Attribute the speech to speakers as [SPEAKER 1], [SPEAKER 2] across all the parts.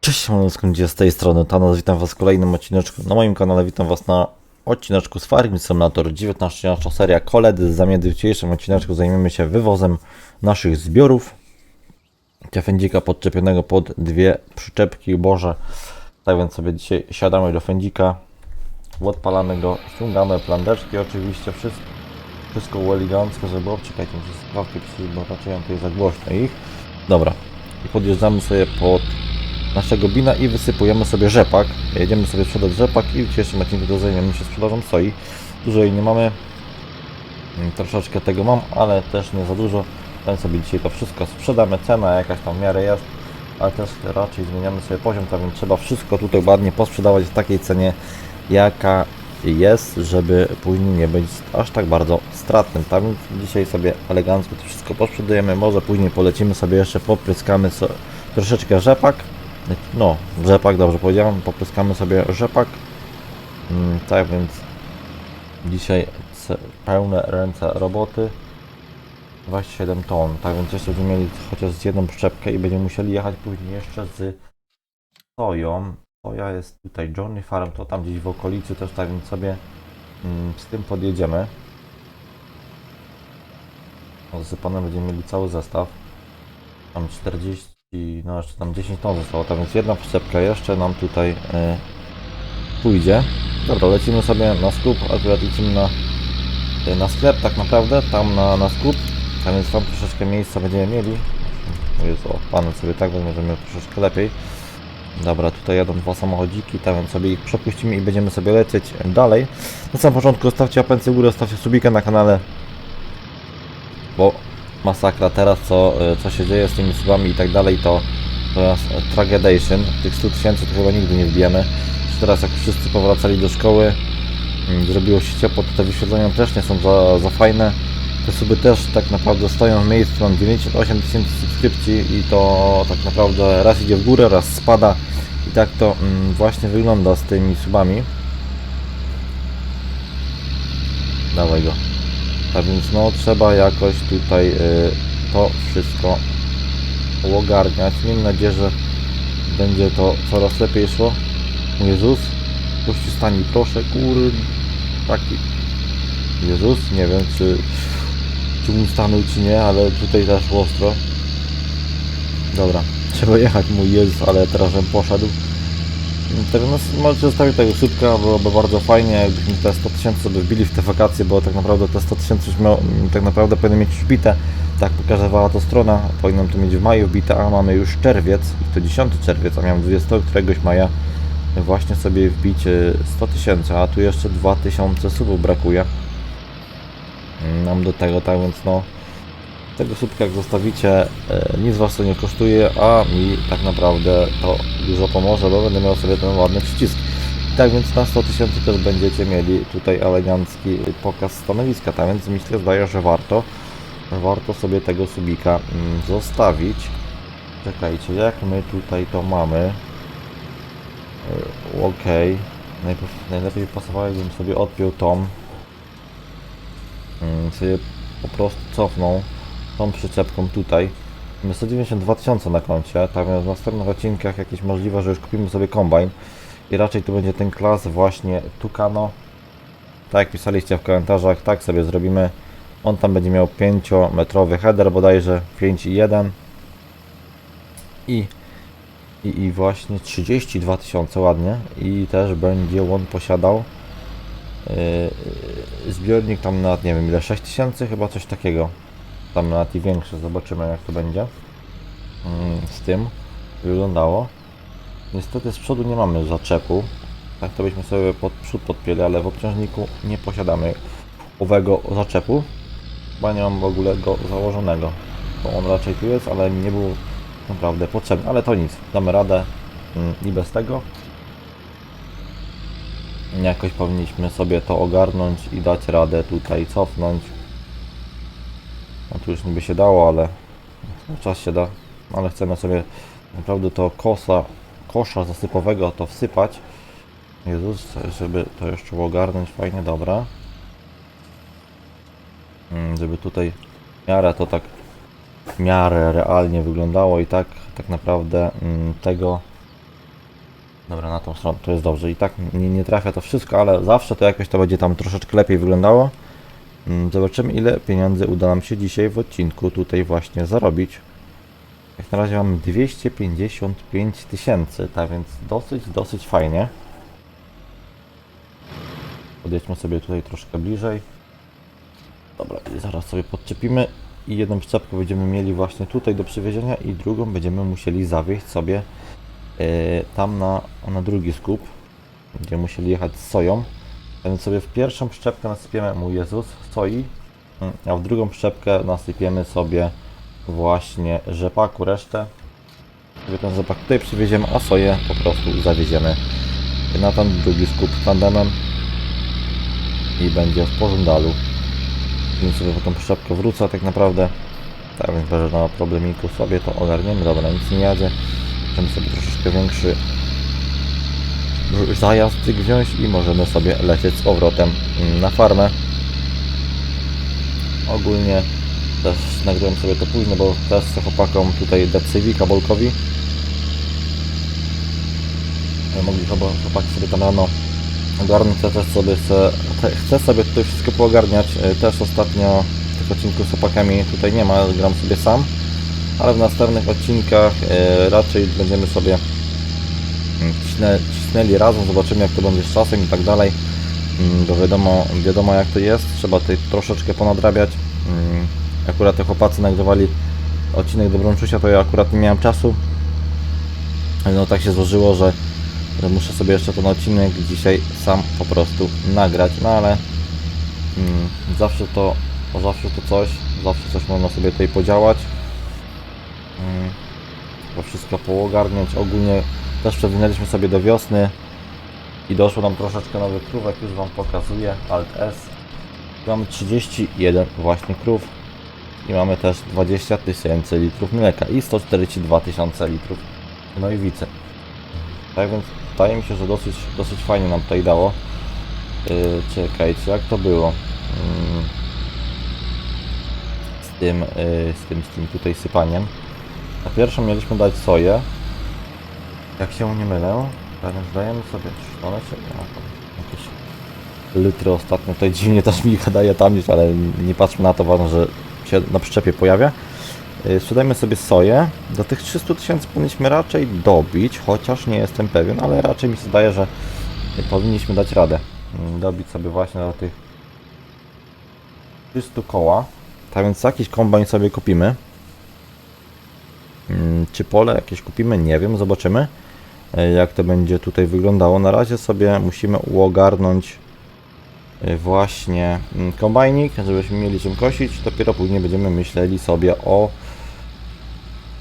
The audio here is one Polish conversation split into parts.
[SPEAKER 1] Cześć, gdzie z tej strony Thanos, witam was w kolejnym odcineczku na moim kanale, witam was na odcineczku z Farming Simulator 19, nasza seria Koledy z zamiedy. W dzisiejszym odcineczku zajmiemy się wywozem naszych zbiorów. Fędzika podczepionego pod dwie przyczepki, boże. Tak więc sobie dzisiaj siadamy do fędzika, odpalamy go, ściągamy plandeczki oczywiście, wszystko, wszystko elegancko, żeby było. Czekajcie, muszę sprawkę bo raczej mam tutaj za głośno ich. Dobra, i podjeżdżamy sobie pod naszego bina i wysypujemy sobie rzepak. Jedziemy sobie sprzedać rzepak i w dzisiejszym odcinku zajmiemy się sprzedażą soi. Dużo jej nie mamy. Mm, Troszeczkę tego mam, ale też nie za dużo. Ten sobie dzisiaj to wszystko sprzedamy. Cena jakaś tam w miarę jest, ale też raczej zmieniamy sobie poziom, tak więc trzeba wszystko tutaj ładnie posprzedawać w takiej cenie, jaka jest, żeby później nie być aż tak bardzo stratnym. Więc dzisiaj sobie elegancko to wszystko posprzedajemy. Może później polecimy sobie jeszcze, popryskamy troszeczkę rzepak. No, rzepak, dobrze powiedziałem. Popryskamy sobie rzepak. Mm, tak więc dzisiaj pełne ręce roboty. 27 ton. Tak więc jeszcze będziemy mieli chociaż z jedną przyczepkę i będziemy musieli jechać później jeszcze z soją. Soja jest tutaj Johnny Farm, to tam gdzieś w okolicy też, tak więc sobie mm, z tym podjedziemy. Zasypane będziemy mieli cały zestaw. Tam 40, no jeszcze tam 10 ton zostało, tak więc jedna przyczepka jeszcze nam tutaj y, pójdzie. Dobra, lecimy sobie na skup, akurat lecimy na, y, na sklep tak naprawdę, tam na, na skup, tak więc tam troszeczkę miejsca będziemy mieli. Jezu, o, panel sobie tak że miał troszeczkę lepiej. Dobra, tutaj jadą dwa samochodziki, tak więc sobie ich przepuścimy i będziemy sobie lecieć dalej. Na samym początku zostawcie apencję górę, zostawcie subika na kanale, bo masakra teraz, co, y, co się dzieje z tymi subami i tak dalej, to, jest tragedation. Tych 100 tysięcy to chyba nigdy nie wbijemy. Teraz jak wszyscy powracali do szkoły, mm, zrobiło się ciepło, to te wyświetlenia też nie są za, za fajne. Te suby też tak naprawdę stoją w miejscu, mam 98 tysięcy subskrypcji i to tak naprawdę raz idzie w górę, raz spada i tak to mm, właśnie wygląda z tymi subami. Dawaj go. Tak więc no trzeba jakoś tutaj y, to wszystko ogarniać. Miejmy nadzieję, że będzie to coraz lepiej szło. Jezus, gościu stani proszę, kur... taki. Jezus, nie wiem czy, czy mu stanął czy nie, ale tutaj też ostro. Dobra, trzeba jechać mój Jezus, ale teraz bym poszedł. Tak więc możecie zostawić tego słupka, byłoby bardzo fajnie, jakbyśmy te 100 tysięcy sobie wbili w te wakacje, bo tak naprawdę te 100 tysięcy tak naprawdę powinny mieć już wbite, tak pokazywała to strona, powinnam to mieć w maju wbite, a mamy już czerwiec, to 10 czerwiec, a miałem 20 któregoś maja właśnie sobie wbić e, 100 tysięcy, a tu jeszcze 2000 subów brakuje. Nam do tego, tak więc no tego słupka jak zostawicie, e, nic was to nie kosztuje, a mi tak naprawdę to dużo pomoże, bo będę miał sobie ten ładny przycisk. Tak więc na 100 tysięcy też będziecie mieli tutaj elegancki pokaz stanowiska, tak więc myślę, zdaje, że warto, warto sobie tego subika mm, zostawić. Czekajcie, jak my tutaj to mamy? E, Okej, Najpierw, najlepiej pasowało, jakbym sobie odpiął tom, Mm, sobie po prostu cofnął tą przyczepką tutaj. Mamy 192 tysiące na koncie, tak więc w następnych odcinkach jakieś możliwe, że już kupimy sobie kombajn i raczej tu będzie ten klas właśnie Tucano. Tak jak pisaliście w komentarzach, tak sobie zrobimy. On tam będzie miał 5-metrowy header bodajże, 5,1 i, i, i właśnie 32 tysiące ładnie i też będzie on posiadał Yy, zbiornik tam na, nie wiem ile, 6000 chyba coś takiego. Tam nawet i większe, zobaczymy jak to będzie. Yy, z tym wyglądało. Niestety z przodu nie mamy zaczepu. Tak to byśmy sobie pod przód podpięli, ale w obciążniku nie posiadamy owego zaczepu. Chyba nie mam w ogóle go założonego. Bo on raczej tu jest, ale nie był naprawdę potrzebny. Ale to nic, damy radę yy, i bez tego jakoś powinniśmy sobie to ogarnąć i dać radę tutaj cofnąć. No tu już niby się dało, ale czas się da. Ale chcemy sobie naprawdę to kosa, kosza zasypowego to wsypać. Jezus, żeby to jeszcze ogarnąć fajnie, dobra. Mm, Żeby tutaj w miarę to tak w miarę realnie wyglądało i tak tak naprawdę mm, tego Dobra, na tą stronę to jest dobrze. I tak nie, nie trafia to wszystko, ale zawsze to jakoś to będzie tam troszeczkę lepiej wyglądało. Mm, Zobaczymy ile pieniędzy uda nam się dzisiaj w odcinku tutaj właśnie zarobić. Jak na razie mamy 255 tysięcy, tak więc dosyć, dosyć fajnie. Podjedźmy sobie tutaj troszkę bliżej. Dobra, zaraz sobie podczepimy i jedną przyczepkę będziemy mieli właśnie tutaj do przywiezienia i drugą będziemy musieli zawieźć sobie e, tam na, na drugi skup. Będziemy musieli jechać z soją. Więc sobie w pierwszą przyczepkę nasypiemy, mój Jezus, mm, a w drugą przyczepkę nasypiemy sobie właśnie rzepaku, resztę. Sobie ten rzepak tutaj przywieziemy, a soję po prostu zawieziemy na ten drugi skup tandemem i będzie w pożądalu. Więc sobie po tą przyczepkę wrócę tak naprawdę. Tak więc bez żadnego problemiku sobie to ogarniemy. Dobra, nic nie jadzie. Możemy sobie troszeczkę większy zajazdzik wziąć i możemy sobie lecieć z powrotem mm, na farmę. Ogólnie też nagrałem sobie to późno, bo też z chłopakom tutaj dać Civica Bolkowi. E, Mogli chyba chłopaki sobie tam rano ogarnąć, ja też sobie chcę, sobie tutaj wszystko poogarniać. E, Też ostatnio tych odcinków z chłopakami tutaj nie ma, gram sobie sam. Ale w następnych odcinkach e, raczej będziemy sobie cisnę, cisnęli razem, zobaczymy jak to będzie z czasem i tak dalej. Mm, Bo wiadomo, wiadomo jak to jest, trzeba tutaj troszeczkę ponadrabiać. Mm, Akurat te chłopacy nagrywali odcinek do Brączusia, to ja akurat nie miałem czasu. No tak się złożyło, że, że muszę sobie jeszcze ten odcinek dzisiaj sam po prostu nagrać, no ale mm, zawsze to, zawsze to coś, zawsze coś można sobie tutaj podziałać. Mm, to wszystko poogarniać. Ogólnie też przewinęliśmy sobie do wiosny i doszło nam troszeczkę nowych krówek, już Wam pokazuję, Alt S. Mamy 31 właśnie krów i mamy też 20 tysięcy litrów mleka i 142 tysiące litrów gnojowicy. Tak więc wydaje mi się, że dosyć, dosyć fajnie nam tutaj dało. Yy, czekajcie, jak to było? Yy, z tym, yy, z tym, z tym tutaj sypaniem. Na pierwszą mieliśmy dać soję. Jak się nie mylę, tak dajemy sobie no, tam jakieś litry ostatnio tutaj dziwnie też mi daje tam już, ale nie patrzmy na to, ważne, że się na przyczepie pojawia. Yy, Sprzedajmy sobie soję. Do tych 300 tysięcy powinniśmy raczej dobić, chociaż nie jestem pewien, ale raczej mi się zdaje, że powinniśmy dać radę. Yy, Dobić sobie właśnie do tych 300 koła. Tak więc jakiś kombajn sobie kupimy. Czy pole jakieś kupimy? Nie wiem, zobaczymy e, jak to będzie tutaj wyglądało. Na razie sobie musimy uogarnąć e, właśnie mm, kombajnik, żebyśmy mieli czym kosić. Dopiero później będziemy myśleli sobie o...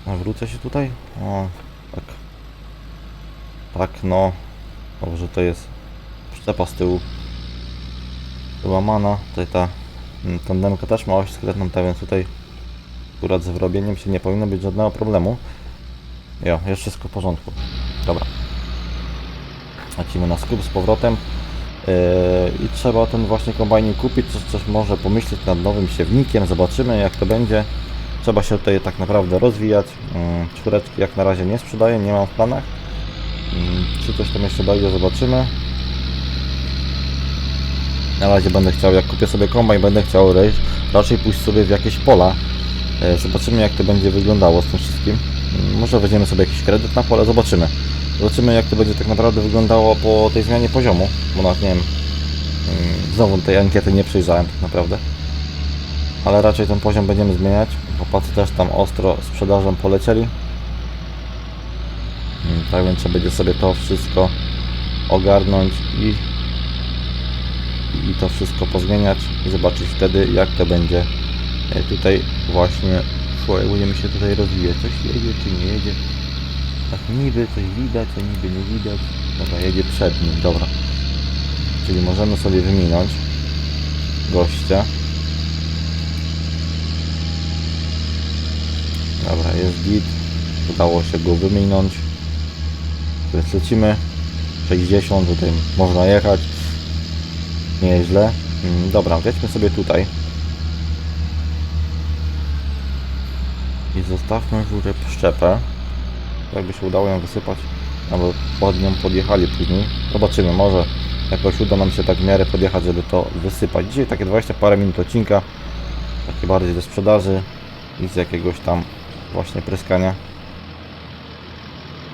[SPEAKER 1] Wrócę się tutaj? O, tak. Tak, no. Dobrze, to jest przyczepa z tyłu łamana. Tutaj ta mm, tandemka też ma oś skretną, tak więc tutaj akurat z wyrobieniem się nie powinno być żadnego problemu. Jo, jest wszystko w porządku. Dobra. Lecimy na skup z powrotem. Yy, I trzeba ten właśnie kombajnik kupić, coś, coś może pomyśleć nad nowym siewnikiem, zobaczymy jak to będzie. Trzeba się tutaj tak naprawdę rozwijać. Yy, czwóreczki jak na razie nie sprzedaję, nie mam w planach. Yy, czy coś tam jeszcze będzie, zobaczymy. Na razie będę chciał, jak kupię sobie kombajn, będę chciał raczej pójść sobie w jakieś pola. E, Zobaczymy jak to będzie wyglądało z tym wszystkim. Może weźmiemy sobie jakiś kredyt na pole, zobaczymy. Zobaczymy jak to będzie tak naprawdę wyglądało po tej zmianie poziomu, bo nawet nie wiem, mm, znowu tej ankiety nie przejrzałem tak naprawdę. Ale raczej ten poziom będziemy zmieniać. Chłopacy też tam ostro sprzedażą polecieli. Mm, Tak więc trzeba będzie sobie to wszystko ogarnąć i, i to wszystko pozmieniać i zobaczyć wtedy jak to będzie E, tutaj właśnie szło, jak będziemy się tutaj rozwijać. Coś jedzie czy nie jedzie. Tak niby coś widać, a niby nie widać. Dobra, jedzie przed nim, dobra. Czyli możemy sobie wyminąć gościa. Dobra, jest git. Udało się go wyminąć. Lecimy. 60, tutaj można jechać. Nieźle. Mm, Dobra, wejdźmy sobie tutaj. I zostawmy górę przyczepę. Jakby się udało ją wysypać. Albo pod nią podjechali później. Zobaczymy, może jakoś uda nam się tak w miarę podjechać, żeby to wysypać. Dzisiaj takie 20 parę minut odcinka. Takie bardziej do sprzedaży i z jakiegoś tam właśnie pryskania.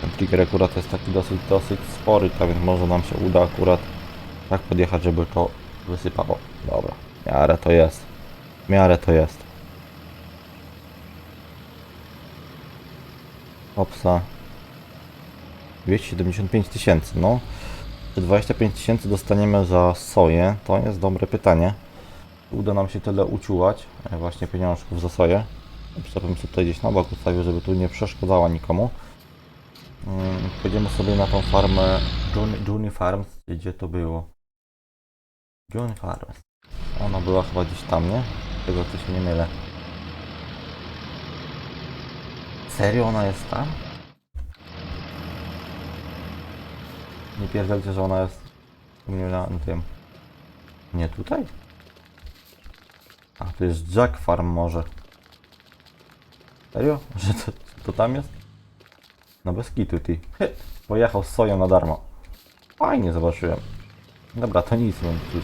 [SPEAKER 1] Ten trigger akurat jest taki dosyć, dosyć spory, tak więc może nam się uda akurat tak podjechać, żeby to wysypało. Dobra, w miarę to jest. W miarę to jest. Opsa. 275 tysięcy, no. Czy 25 tysięcy dostaniemy za soję? To jest dobre pytanie. Uda nam się tyle uciułać, e, właśnie pieniążków za soję. Przyczepę sobie tutaj gdzieś na bok ustawił, żeby tu nie przeszkadzała nikomu. Mm, Pójdziemy sobie na tą farmę Juni, Juni Farms, gdzie to było? Juni Farms. Ona była chyba gdzieś tam, nie? Tego to się nie mylę. Serio ona jest tam? Nie pierdolcie, że ona jest u mnie na tym. Nie tutaj? A, to jest Jack Farm może. Serio? Że to, to tam jest? No bez kitu ty. Pojechał z soją na darmo. Fajnie zobaczyłem. Dobra, to nic, no cóż.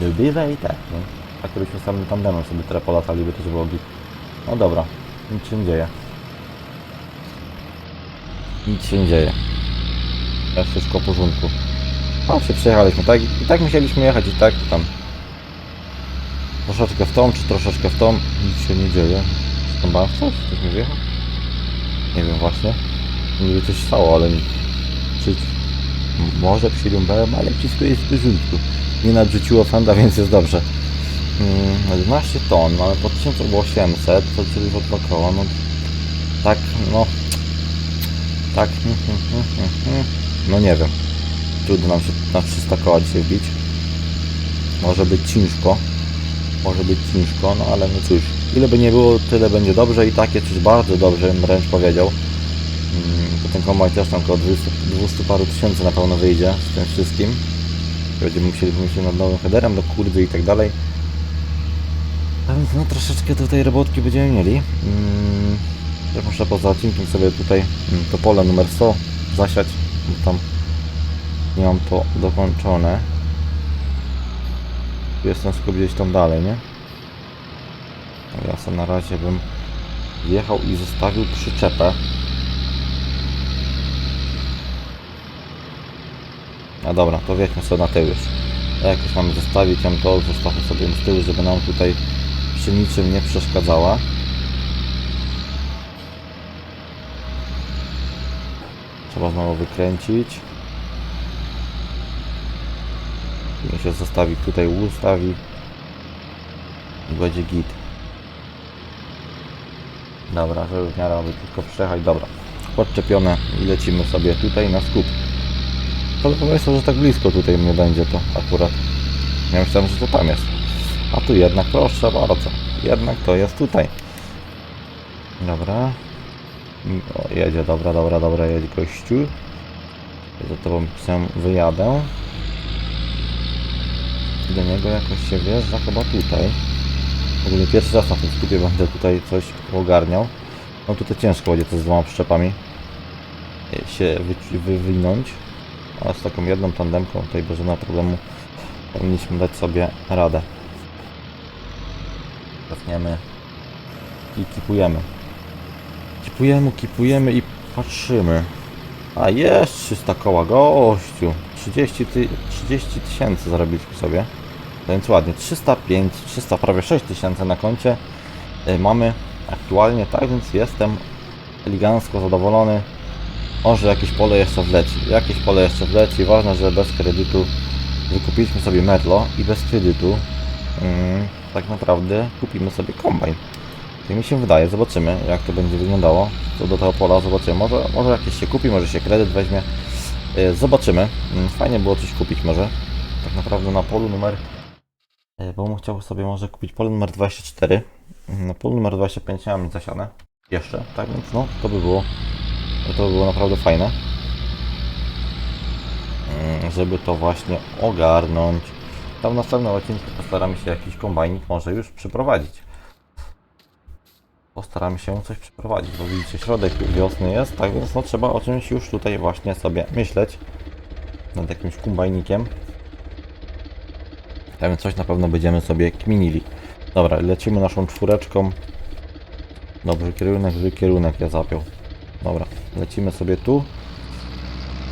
[SPEAKER 1] No bywa i tak, nie? Tak byśmy samym tandemem sobie trochę polatali, by to było. No dobra, nic się nie dzieje. Nic się nie dzieje. Jest wszystko w porządku. O, się przejechaliśmy, tak? I tak musieliśmy jechać i tak tam. Troszeczkę w tą, czy troszeczkę w tą. Nic się nie dzieje. Skąd coś? Ktoś mi wjechał? Nie wiem właśnie. Niby coś stało, ale. Czy... Może przyjdą ale wszystko jest w porządku. Nie nadrzuciło fanda, więc jest dobrze. Mm, 11 ton, mamy po 1800, to czyli koła, no tak, no tak, no nie wiem, uda nam się na 300 koła dzisiaj wbić. Może być ciężko, może być ciężko, no ale no cóż, ile by nie było, tyle będzie dobrze i takie coś bardzo dobrze, bym wręcz powiedział. Mm, To ten kombajn też tam około 200, 200 paru tysięcy na pewno wyjdzie z tym wszystkim. Będziemy musieli wymyślić nad nowym headerem do kurdy i tak dalej. No troszeczkę tutaj robotki będziemy mieli. Mm, ja muszę poza odcinkiem sobie tutaj mm, to pole numer 100 zasiać, bo tam nie mam to dokończone. Jestem tylko gdzieś tam dalej, nie? No Ja sobie na razie bym wjechał i zostawił przyczepę. No dobra, to wjedźmy sobie na tył już. Jak już mamy zostawić ją, to zostawmy sobie z tyłu, żeby nam tutaj przy niczym nie przeszkadzała. Trzeba znowu wykręcić. I się zostawi tutaj, ustawi. I będzie git. Dobra, żeby w miarę tylko przejechać. Dobra, podczepione i lecimy sobie tutaj na skup. Ale pomyślał, że tak blisko tutaj mnie będzie to akurat. Ja myślałem, że to tam jest. A tu jednak, proszę bardzo. Jednak to jest tutaj. Dobra. I- O, jedzie, dobra, dobra, dobra, jedzie gościu. Za tobą się wyjadę. Do niego jakoś się wjeżdża chyba tutaj. W ogóle pierwszy raz na tym skupie będę tutaj coś ogarniał. No tutaj ciężko będzie to z dwoma przyczepami się wy, wywinąć. Ale z taką jedną tandemką tutaj bez żadnego problemu powinniśmy dać sobie radę. Cofniemy i kipujemy. Kipujemy, kipujemy i patrzymy. A jest 300 koła, gościu. 30 ty, 30 tysięcy zarobiliśmy sobie. Więc ładnie, 305, 300, prawie 6 tysięcy na koncie y, mamy aktualnie, tak więc jestem elegancko zadowolony. Może jakieś pole jeszcze wleci, jakieś pole jeszcze wleci, ważne, że bez kredytu wykupiliśmy sobie Merlo i bez kredytu mm, tak naprawdę kupimy sobie kombajn. Tak mi się wydaje, zobaczymy jak to będzie wyglądało. Co do tego pola zobaczymy. Może, może jakieś się kupi, może się kredyt weźmie. Yy, Zobaczymy. Mm, Fajnie było coś kupić może. Tak naprawdę na polu numer. Bo bym chciał sobie może kupić pole numer 24. Mm, Na polu numer 25 nie mam zasiane. jeszcze, tak więc no, to by było, to by było naprawdę fajne. Mm, Żeby to właśnie ogarnąć. Tam w następnym odcinku postaramy się jakiś kombajnik może już przyprowadzić. Postaramy się coś przyprowadzić, bo widzicie, środek wiosny jest, tak więc no trzeba o czymś już tutaj właśnie sobie myśleć. Nad jakimś kombajnikiem. Tak więc coś na pewno będziemy sobie kminili. Dobra, lecimy naszą czwóreczką. Dobry kierunek, zły kierunek ja zapiął. Dobra, lecimy sobie tu.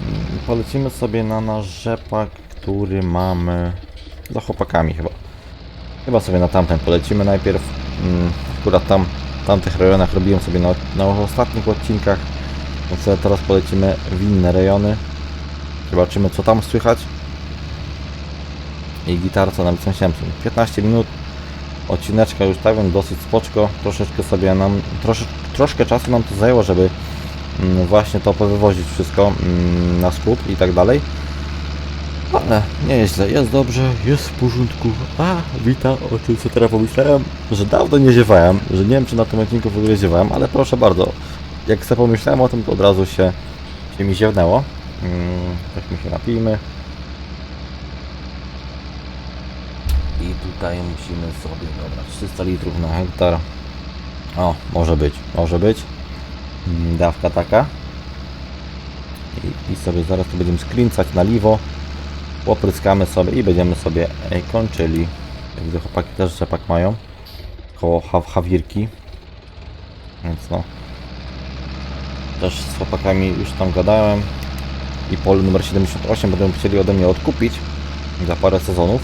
[SPEAKER 1] Mm, Polecimy sobie na nasz rzepak, który mamy za chłopakami chyba. Chyba sobie na tamten polecimy najpierw. Mm, Akurat tam, tamtych rejonach robiłem sobie na, na ostatnich odcinkach. Więc sobie teraz polecimy w inne rejony. Zobaczymy co tam słychać. I gitarca na 700. 15 minut odcineczka już więc dosyć spoczko. Troszeczkę sobie nam, trosze, troszkę czasu nam to zajęło, żeby mm, właśnie to powywozić wszystko mm, na skup i tak dalej. Ale nie jest źle, jest dobrze, jest w porządku. A, witam, o tym co teraz pomyślałem, że dawno nie ziewałem, że nie wiem czy na tym odcinku w ogóle ziewałem, ale proszę bardzo, jak sobie pomyślałem o tym, to od razu się, się mi ziewnęło. Mm, tak my się napijmy. I tutaj musimy sobie, dobra, 300 litrów na hektar. O, może być, może być. Mm, Dawka taka. I, I sobie zaraz to będziemy skręcać na liwo. Opryskamy sobie i będziemy sobie e, kończyli. Jak widzę, chłopaki też rzepak mają. Koło ha Hawirki. Więc no. Też z chłopakami już tam gadałem. I pol numer 78 będą chcieli ode mnie odkupić za parę sezonów.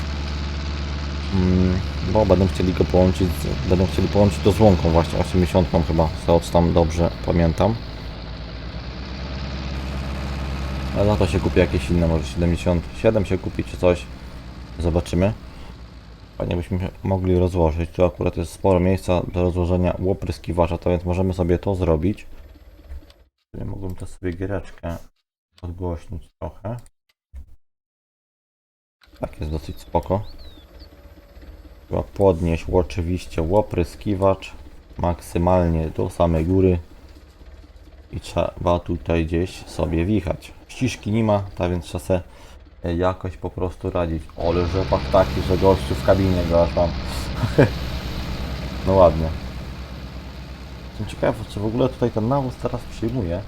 [SPEAKER 1] Mm, bo będą chcieli go połączyć, będą chcieli połączyć to z łąką właśnie 80 chyba, z co tam dobrze pamiętam. Ale za to się kupi jakieś inne, może 77 się kupi czy coś. Zobaczymy. Fajnie byśmy mogli rozłożyć. Tu akurat jest sporo miejsca do rozłożenia łopryskiwacza, to więc możemy sobie to zrobić. Mogłem też sobie giereczkę odgłośnić trochę. Tak jest dosyć spoko. Trzeba podnieść oczywiście łopryskiwacz maksymalnie do samej góry i trzeba tutaj gdzieś sobie wichać. Ścieżki nie ma, tak więc trzeba se jakoś po prostu radzić. Ale rzepak taki, że gościu w kabinie go aż mam. no ładnie. Jestem ciekaw, czy w ogóle tutaj ten nawóz teraz przyjmuje.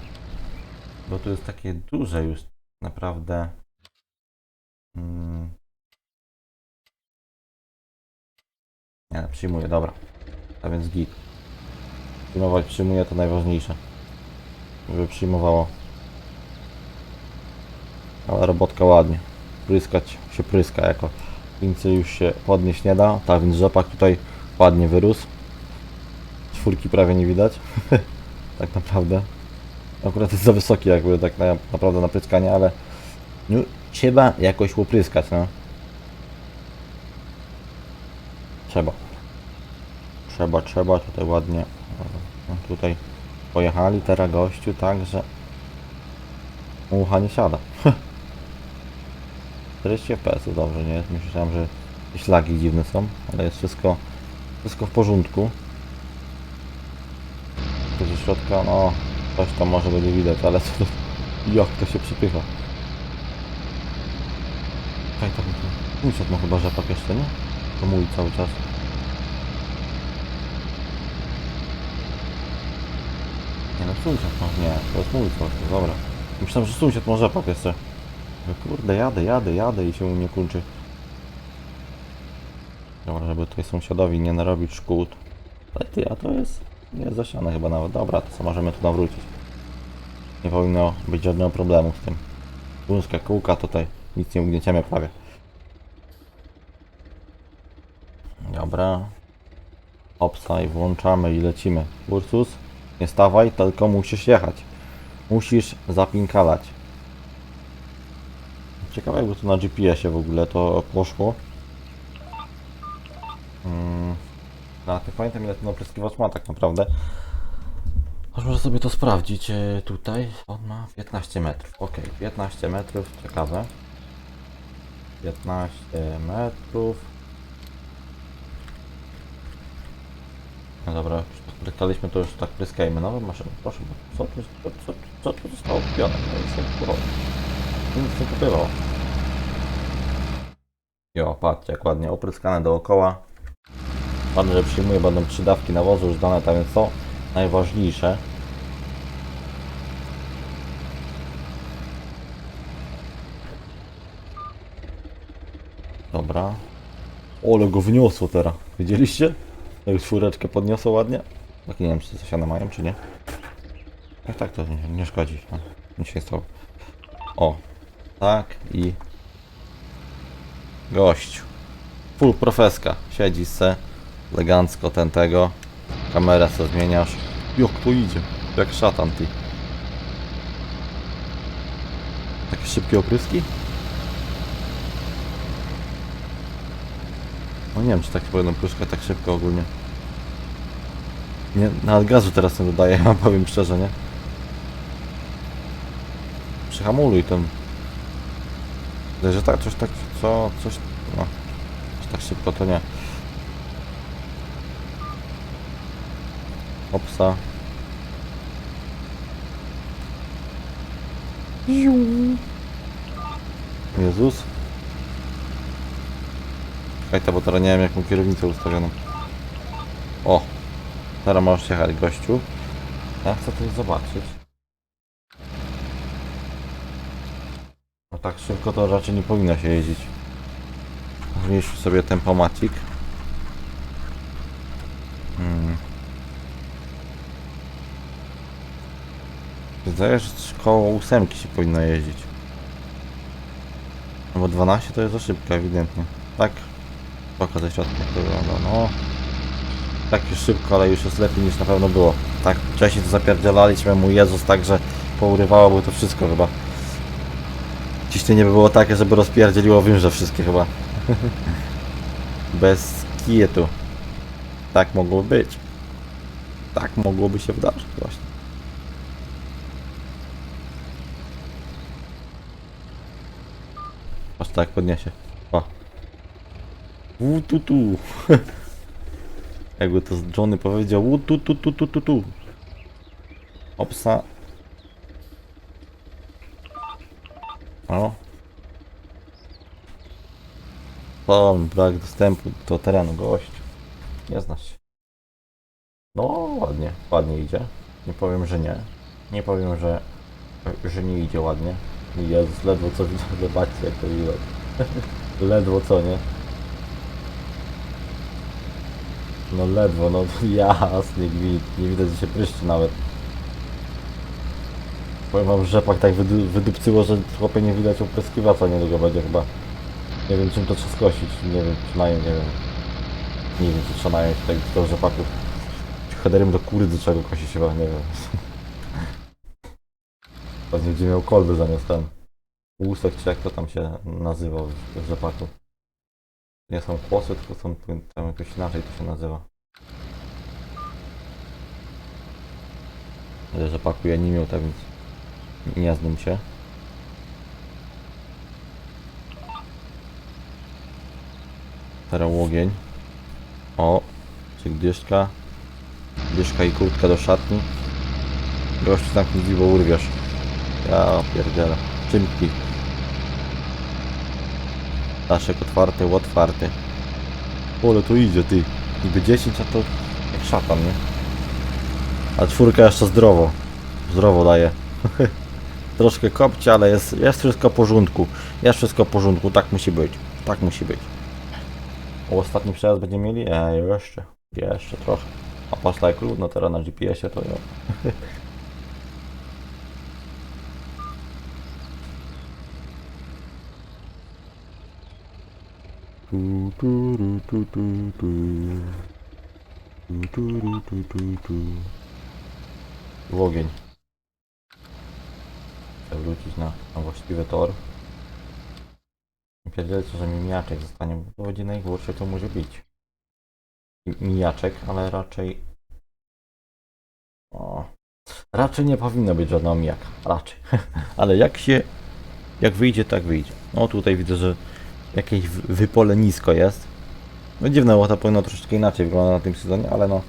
[SPEAKER 1] Bo tu jest takie duże już naprawdę. Mm. Nie, przyjmuje, dobra. A więc git. Przyjmować przyjmuje to najważniejsze. Żeby przyjmowało. Ale robotka ładnie. Pryskać się pryska jako. Więcej już się podnieść nie da. Tak więc rzepak tutaj ładnie wyrósł. Czwórki prawie nie widać. tak naprawdę. Akurat jest za wysoki jakby tak na, naprawdę na pryskanie, ale no, trzeba jakoś łopryskać, no. Trzeba. Trzeba, trzeba, tutaj ładnie. No, tutaj pojechali teraz gościu, tak, że ucha nie siada. 40 fps, dobrze, nie? Myślałem, że jakieś lagi dziwne są, ale jest wszystko, wszystko w porządku. Tu ze środka, no, coś tam może będzie widać, ale co to, jak to się przypycha. Kaj tam, mój ma chyba rzepak jeszcze, nie? To mój cały czas. Nie no, sąsiad ma, nie, to jest mój coś, dobra. Myślałem, że sąsiad ma rzepak jeszcze. Mówię, Kurde, jadę, jadę, jadę i się nie kończy. Dobra, żeby tutaj sąsiadowi nie narobić szkód. Ale ty, a to jest, nie jest zasiane chyba nawet. Dobra, to co możemy tu nawrócić. Nie powinno być żadnego problemu z tym. Wąska kółka tutaj, nic nie ugnieciemy prawie. Dobra. Opsa i włączamy i lecimy. Ursus, nie stawaj, tylko musisz jechać. Musisz zapinkalać. Ciekawe jakby to na GPS-ie w ogóle to poszło. Hmm. No, nie pamiętam ile ten opryskiwacz ma tak naprawdę. Aż sobie to sprawdzić e, tutaj. On ma 15 metrów. Ok, 15 metrów, ciekawe. 15 metrów. No dobra, już tak to już tak pryskajmy. Nowe maszyny, proszę. Co tu, co, co, tu zostało kupione? Nic nie kupowało. Nic nie kupywało. Jo, patrzcie jak ładnie opryskane dookoła. Ładnie, że przyjmuje, będą trzy dawki nawozu już dane tam, więc co najważniejsze. Dobra. Ole go wniosło teraz. Widzieliście? Jak czwóreczkę podniosło ładnie. Tak nie wiem, czy coś one mają, czy nie. Jak tak, to nie, nie szkodzi. No, nic się stało. O. Tak i... Gościu. Full profeska. Siedzi se. Elegancko ten tego. Kamerę co zmieniasz. Jak to idzie? Jak szatan ty. Takie szybkie opryski? No nie wiem, czy tak powinno pryskać tak szybko ogólnie. Nie, nawet gazu teraz nie dodaję, powiem szczerze, nie? Przyhamuluj ten. Że tak, coś tak, co, coś, no, tak szybko to nie. Opsa. Jezus. Czekaj, bo teraz nie wiem jaką kierownicę ustawioną. O! Teraz możesz jechać gościu. Ja chcę coś zobaczyć. Tak szybko to raczej nie powinno się jeździć. Zmniejszył sobie tempomacik. Hmm. Się, że koło ósemki się powinno jeździć. No bo 12 to jest za szybko ewidentnie. Tak. Spoko ze środka to wygląda, no. Tak już szybko, ale już jest lepiej niż na pewno było. Tak, wcześniej to zapierdzielaliśmy mu Jezus tak, że pourywałoby to wszystko chyba. Ciśnienie by było takie, żeby rozpierdzieliło wymrze wszystkie chyba. Bez kijetu. Tak mogło być. Tak mogłoby się wydarzyć właśnie. Aż tak podniesie. O. U tu tu. Jakby to Johnny powiedział. U tu tu tu tu tu tu. Opsa. O. Pełen brak dostępu do terenu gość. Nie znasz się. No ładnie, ładnie idzie. Nie powiem, że nie. Nie powiem, że, że nie idzie ładnie. Jezus, ledwo co widać, zobaczcie jak to widać. ledwo co, nie? No ledwo, no jasny gwint, nie widać, że się pryszczy nawet. Powiem wam, że rzepak tak wydu wydupcyło, że chłopie nie widać opryskiwacza niedługo będzie chyba. Nie wiem czym to trzeba skosić, nie wiem, mają, nie wiem. Nie wiem, czy trzeba mają tak do rzepaku. Czy headerem do kurydzy trzeba go kosić chyba, nie wiem. Pewnie będzie miał kolby zamiast ten. Łusek, czy jak to tam się nazywał w rzepaku. Nie są kłosy, tylko są tam jakoś inaczej to się nazywa. Ale rzepaku ja nie miał, tak więc znam się. Teraz łogień. O, czy dyszka. Dyszka i kurtka do szatni. Gościu zamknij bo urwiesz. Ja pierdzielę. Czymki. Daszek otwarty, otwarty. Ole tu idzie ty. Niby 10, a to jak szatan, nie? A czwórka jeszcze zdrowo. Zdrowo daje. Troszkę kopcie, ale jest, jest wszystko w porządku. Jest wszystko w porządku, tak musi być. Tak musi być. O, ostatni przejazd będziemy mieli? E, jeszcze. Jeszcze trochę. A patrz jak ludno teraz na GPS-ie to ja. Tu, tu, tu, tu, tu. Tu, tu, tu, tu, tu. Ogień. Chcę wrócić na, na właściwy tor. Pierdzielę, że mi mijaczek zostanie, bo to będzie najgorsze, to może być. Mi- Mijaczek, ale raczej... O, raczej nie powinno być żadnego mijaka. Raczej. ale jak się... Jak wyjdzie, tak wyjdzie. No tutaj widzę, że jakieś w- wypole nisko jest. No dziwne, bo to powinno troszeczkę inaczej wyglądać na tym sezonie, ale no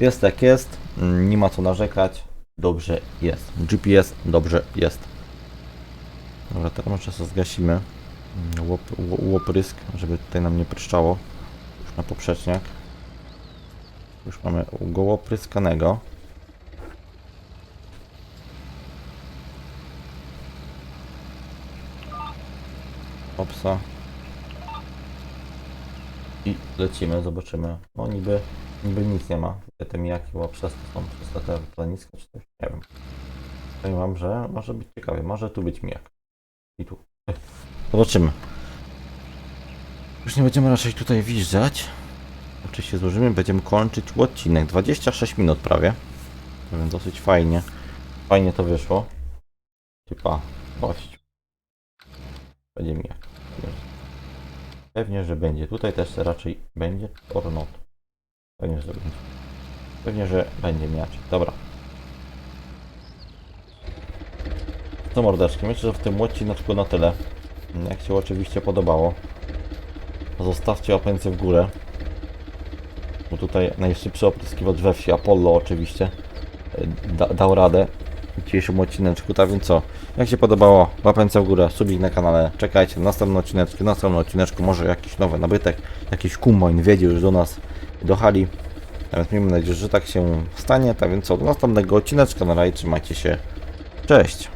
[SPEAKER 1] Jest jak jest, mm, nie ma co narzekać, dobrze jest. GPS dobrze jest. Dobra, teraz sobie zgasimy mm, łop, ło- łoprysk, żeby tutaj nam nie pryszczało. Już na poprzeczniak. Już mamy go łopryskanego. Opsa. I lecimy, zobaczymy. No niby, niby nic nie ma. Gdzie Te mijaki łoprzesty są przez te planiska czy coś, nie wiem. Powiem że może być ciekawie, może tu być mijak. I tu. Zobaczymy. Już nie będziemy raczej tutaj wjeżdżać. Oczywiście złożymy, będziemy kończyć odcinek. 26 minut prawie. Więc dosyć fajnie. Fajnie to wyszło. Typa, gość. Będzie mijak. Pewnie, że będzie. Tutaj też raczej będzie or not. Pewnie, że będzie. Pewnie, że będzie miaczek. Dobra. To mordeczki. Myślę, że w tym odcineczku na tyle. Jak się oczywiście podobało, zostawcie łapęcie w górę. Bo tutaj najszybszy opryskiwacz we wsi, Apollo oczywiście, y, da, dał radę w dzisiejszym odcineczku. Tak więc co, jak się podobało, łapęce w górę, subik na kanale, czekajcie na następne odcineczki, na następnym odcineczku może jakiś nowy nabytek, jakiś kumboin wiedzie już do nas, do hali. Nawet miejmy nadzieję, że tak się stanie. Tak więc co, do następnego odcineczka, na razie trzymajcie się, cześć!